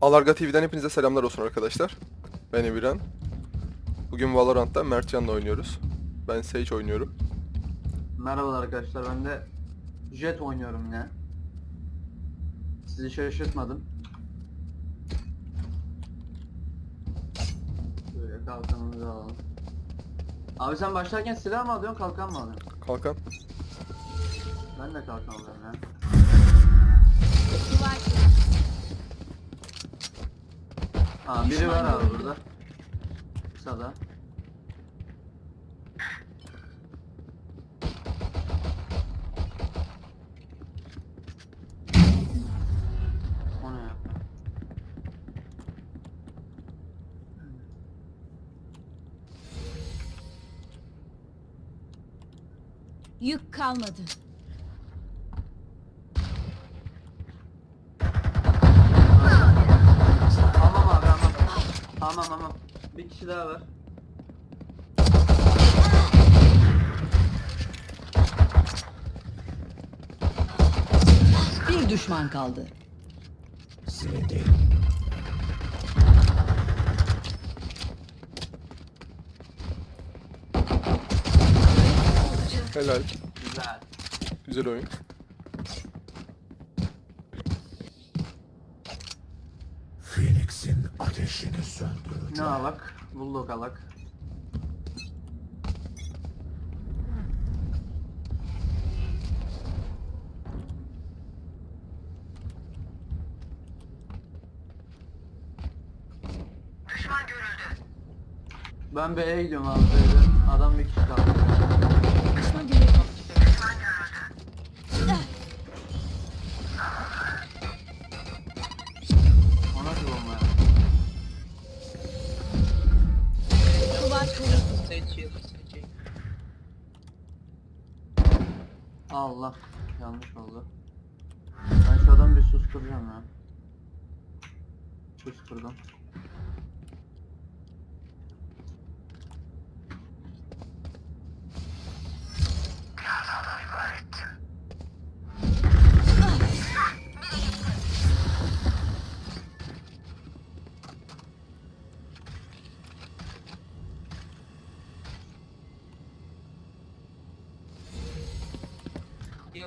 Alarga TV'den hepinize selamlar olsun arkadaşlar. Ben Emirhan. Bugün Valorant'ta Mertcan'la oynuyoruz. Ben Sage oynuyorum. Merhabalar arkadaşlar ben de Jet oynuyorum yine. Sizi şaşırtmadım. Böyle kalkanımızı alalım. Abi sen başlarken silah mı alıyorsun kalkan mı alıyorsun? Kalkan. Ben de kalkan alıyorum ya. Aa biri var abi burada. Kısada. Yük kalmadı. Tamam tamam. Bir kişi daha var. Bir düşman kaldı. Helal. Güzel. Güzel oyun. Ateşini söndürün. Ne alak? Bulldog alak. Ben B'ye gidiyorum abi B'de. Adam bir kişi kaldı. Allah. Yanlış oldu. Ben şu adamı bir susturacağım ya. Susturdum.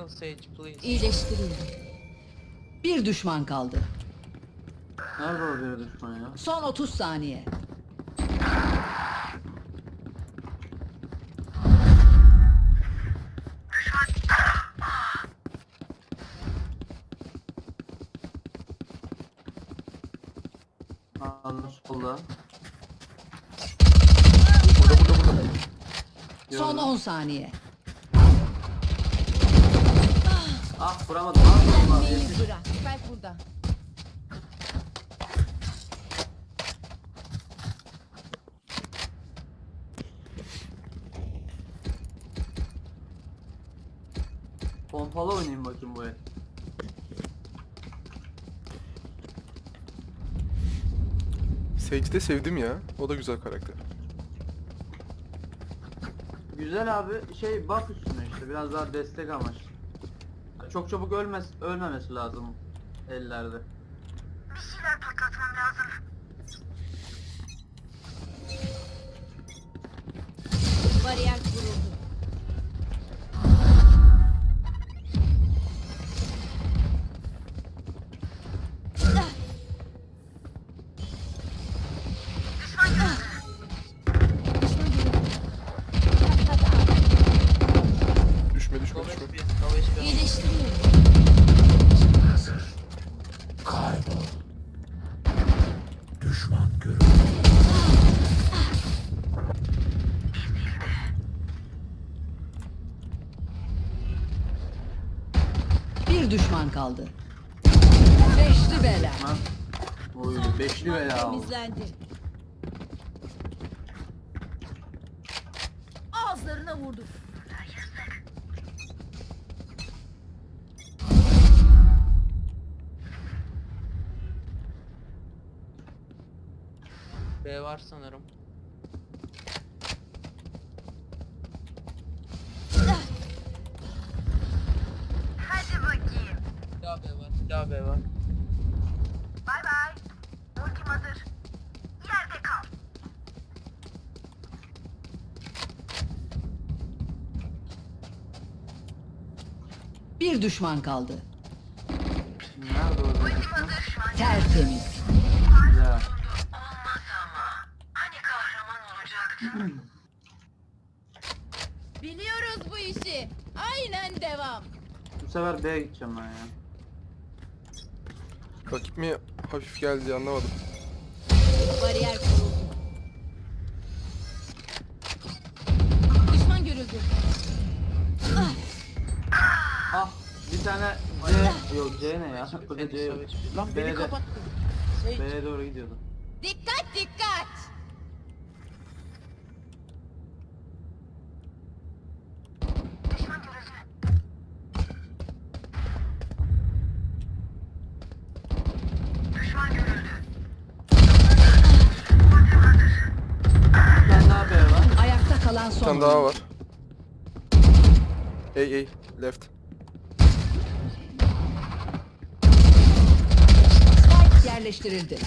Heal Sage, please. İyileştirildi. Bir düşman kaldı. Nerede o biri düşman ya? Son 30 saniye. Allah solda. Burada burada burada. Son Gördüm. 10 saniye. Ah vuramadım. Ah vuramadım. Beni bırak. Kalp burada. Pompalı oynayayım bakayım bu el. Sage'i de sevdim ya. O da güzel karakter. Güzel abi şey buff üstüne işte biraz daha destek amaçlı. Çok çabuk ölmez ölmemesi lazım ellerde. Bariyer kuruldu. Düşman görün. Bir düşman kaldı. Beşli bela. Lan. Oy beşli bela. Temizlendi. Ağızlarına vurdum. B var sanırım. Hadi bakayım. Silah B var, silah B hazır. Yerde kal. Bir düşman kaldı. Nerede. Tertemiz. Sefer B'ye gideceğim ben ya. Rakip mi hafif geldi anlamadım. Bariyer kuruldu. Düşman görüldü. Ah bir tane C yok C ne ya? Burada C yok. Lan beni B'de. B'ye doğru gidiyordu. Dikkat dikkat. Daha var. Ey ey left. Yerleştirildi.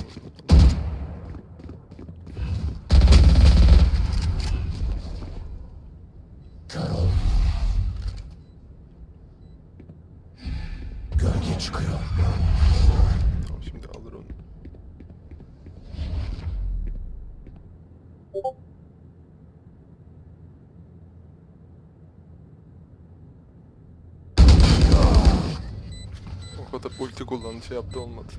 Kör ol. Gölge çıkıyor. Tamam şimdi alır onu. O kadar ulti kullandı şey yaptı olmadı.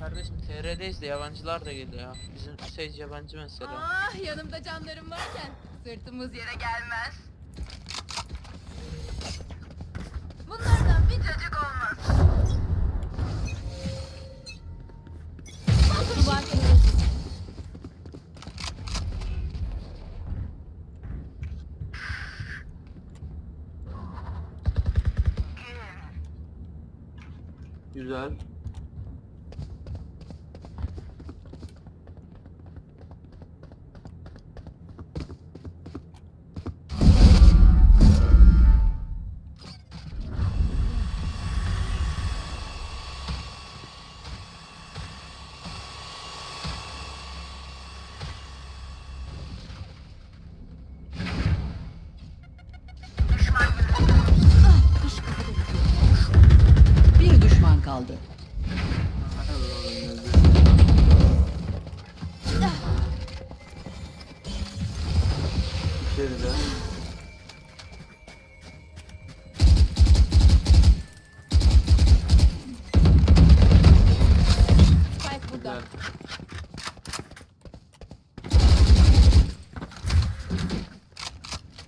Kardeşim TR'deyiz de yabancılar da geliyor ya. Bizim Sage yabancı mesela. Ah yanımda canlarım varken sırtımız yere gelmez. Bunlardan bir cacık olmaz. Güzel. Güzel.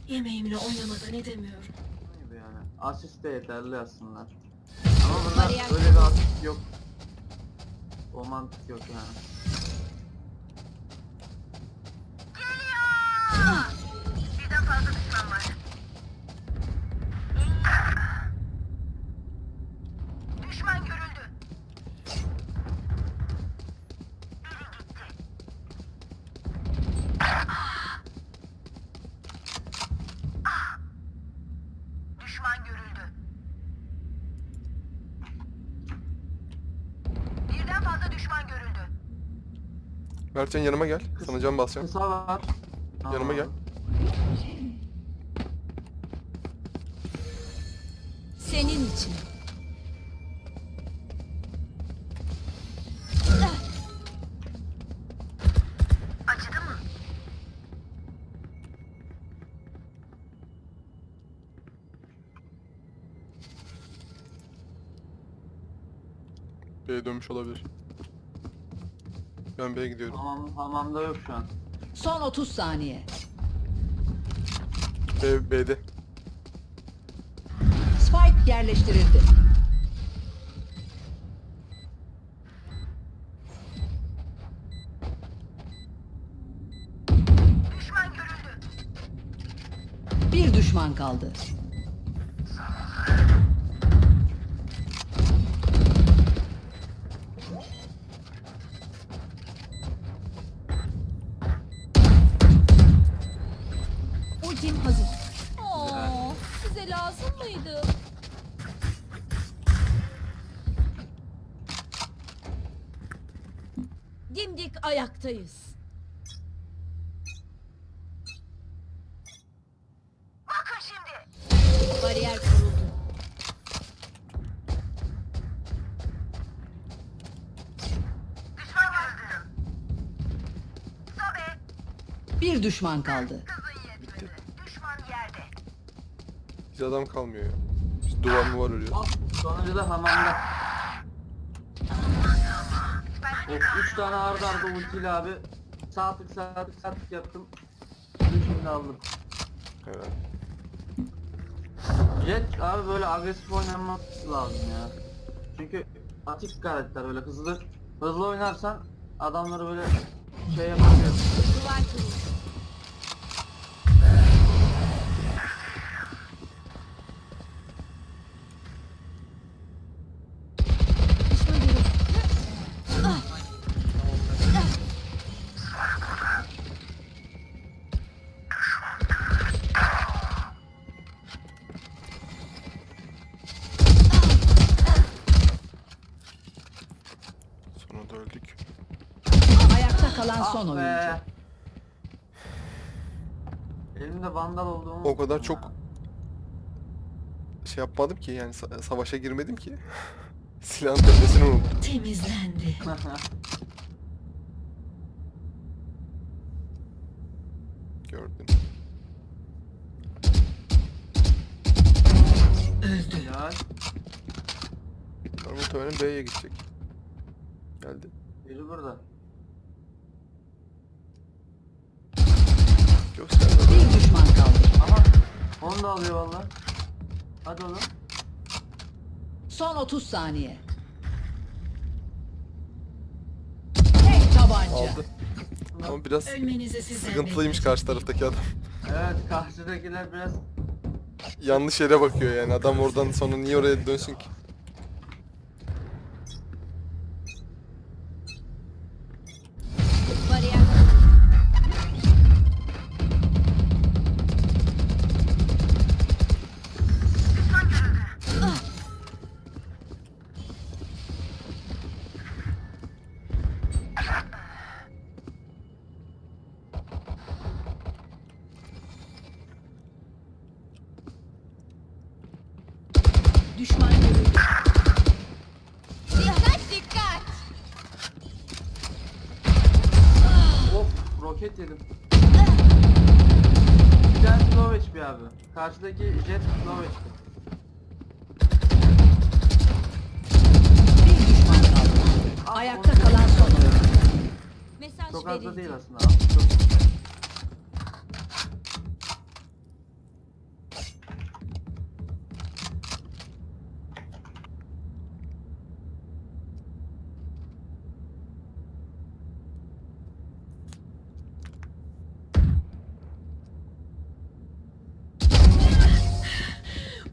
Yemeğimle oynamadan edemiyorum. Gibi yani. Asist de yeterli aslında. Ama Bariyer böyle bir asist yok. O mantık yok yani. Mertcan yanıma gel. Sana can basacağım. Kısa var. Yanıma gel. Senin için. Acıdı mı? B'ye dönmüş olabilir. Ben B'ye gidiyorum. Hamam, hamamda yok şu an. Son 30 saniye. B, B'de. Spike yerleştirildi. Düşman görüldü. Bir düşman kaldı. size lazım mıydı? Dimdik ayaktayız. Bakın şimdi. Bariyer kuruldu. Bir düşman kaldı. Hiç adam kalmıyor ya. İşte duvar mı var örüyor. Hop, sonuncu da hamamda. Of 3 tane arda arda ultiyle abi. Sağ tık sağ tık sağ tık yaptım. Şimdi aldım. Evet. Jet abi böyle agresif oynaması lazım ya. Çünkü atik karakter böyle hızlı hızlı oynarsan adamları böyle şey yapamıyor. Kalan son Ah oyuncu. be. Elimde vandal olduğumu O kadar unuttum çok ya. şey yapmadım ki yani sa- savaşa girmedim ki. Silahın tepesini unuttum. Temizlendi. Gördün. Öldü. Ya Bunlar muhtemelen B'ye gidecek. Geldi. biri burada. Gösterdi. Bir düşman kaldı. Aha onu da alıyor valla. Hadi oğlum. Son 30 saniye. Tek tabanca. Aldı. Ama biraz Ölmenizi sizden sıkıntılıymış karşı taraftaki adam. Evet karşıdakiler biraz Yanlış yere bakıyor yani. Adam oradan sonra niye oraya dönsün ki? Çok az da değil aslında abi. Çok...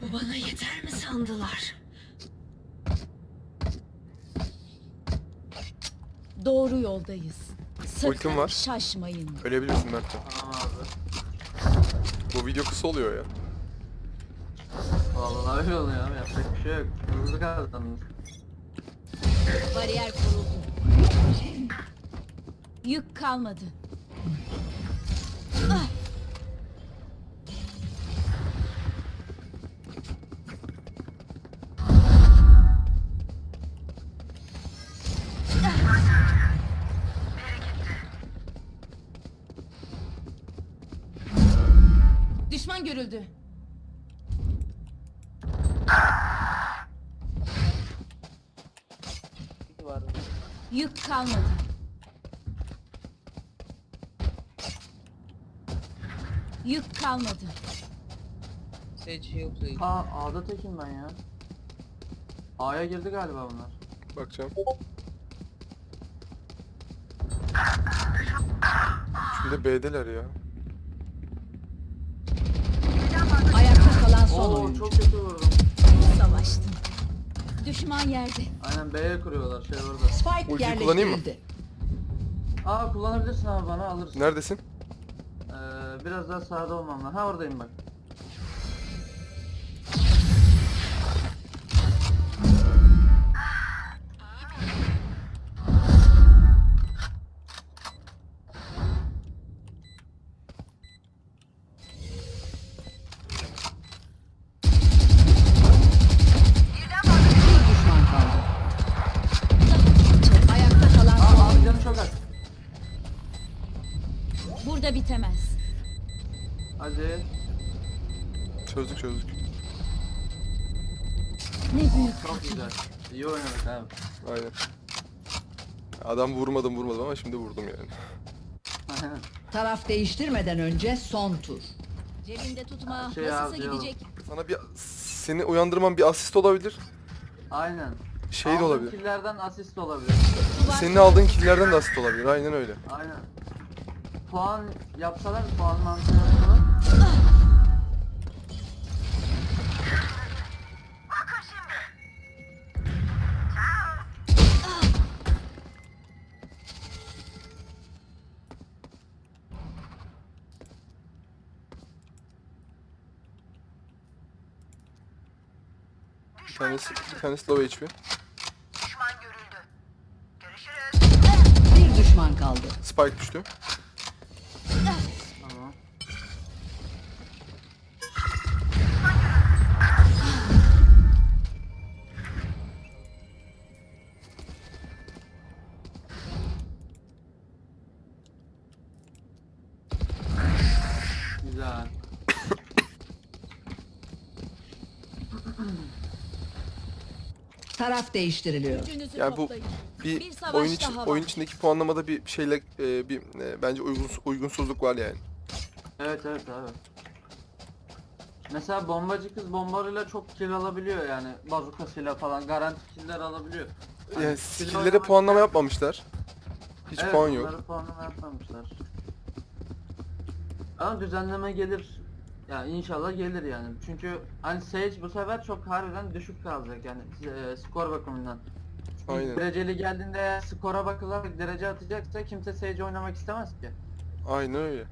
Bu bana yeter mi sandılar? Doğru yoldayız. Sakın Ultim var. şaşmayın. Ölebilirsin Mertcan. Tamam abi. Bu video kısa oluyor ya. Vallahi öyle oluyor abi. Yapacak bir şey yok. Hızlı kazandınız. Bariyer kuruldu. Yük kalmadı. Düşman Yük kalmadı. Yük kalmadı. Sage yok Sage. Aa A'da tekim ben ya. A'ya girdi galiba bunlar. Bakacağım. Şimdi B'deler ya. Ayakta kalan son Oo oyuncu. çok kötü vurdum. Savaştım. Düşman yerde. Aynen B'ye kuruyorlar şey orada. Spike Ultiyi kullanayım mı? yerleştirildi. Aa kullanabilirsin abi bana alırsın. Neredesin? Ee, biraz daha sağda olmam lazım. Ha oradayım bak. Adam vurmadım vurmadım ama şimdi vurdum yani. Aynen. Taraf değiştirmeden önce son tur. Cebinde tutma. Şey Nasılsa abi, yok. gidecek. Sana bir seni uyandırman bir asist olabilir. Aynen. Şey de Aldığın olabilir. Killlerden asist olabilir. Senin aldığın killlerden de asist olabilir. Aynen öyle. Aynen. Puan yapsalar puan Bir tanesi, bir tanesi low HP. Düşman görüldü. Görüşürüz. Bir düşman kaldı. Spike düştü. Taraf değiştiriliyor. Yani bu bir, Bir oyun için oyun içindeki puanlamada bir şeyle e, bir e, bence uygun, uygunsuzluk var yani. Evet evet abi. Mesela bombacı kız bombarıyla çok kill alabiliyor yani bazukasıyla falan garanti killer alabiliyor. Hani Yani kill skill'lere puanlama yapmamışlar. Hiç evet, puan yok. onları puanlama yapmamışlar. Ama düzenleme gelir. Yani inşallah gelir yani. Çünkü hani Sage bu sefer çok harbiden düşük kalacak yani e, skor bakımından. Aynen. Dereceli geldiğinde skora bakılarak derece atacaksa kimse Sage oynamak istemez ki. Aynen öyle.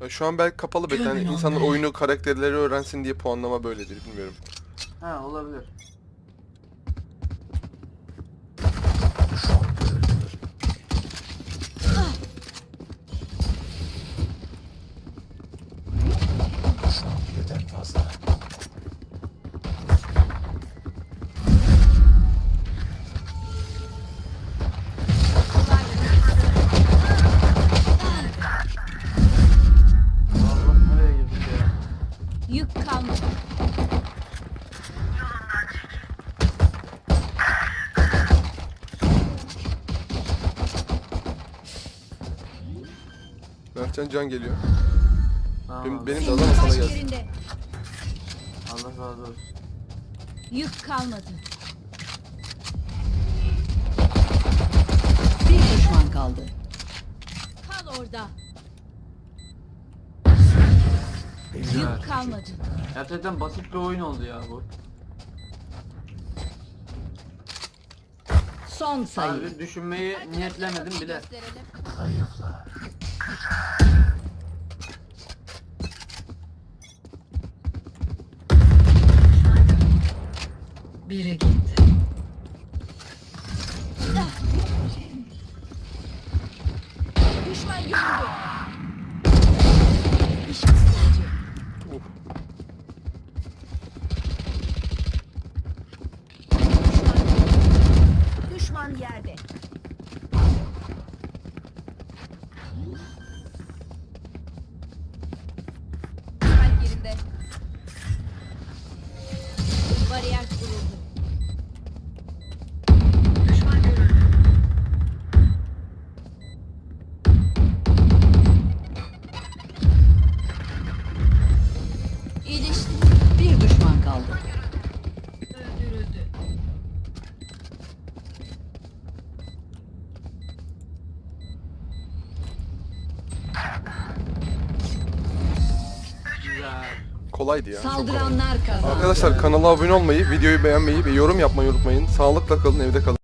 Ya şu an belki kapalı Gömün insanlar oyunu karakterleri öğrensin diye puanlama böyledir bilmiyorum. Ha olabilir. Mertcan can geliyor. Tamam. Benim, abi. benim de adam sana Baş gelsin. yerinde. Allah razı olsun. Yük kalmadı. Bir düşman kaldı. Kal orada. Güzel. Yük kalmadı. Gerçekten basit bir oyun oldu ya bu. Son sayı. Abi düşünmeyi niyetlemedim bile. gösterelim. Zayıflar. Biri gitti. Kolaydı ya. çok kolay. Saldıranlar kazandı. Arkadaşlar kanala abone olmayı, videoyu beğenmeyi ve yorum yapmayı unutmayın. Sağlıkla kalın, evde kalın.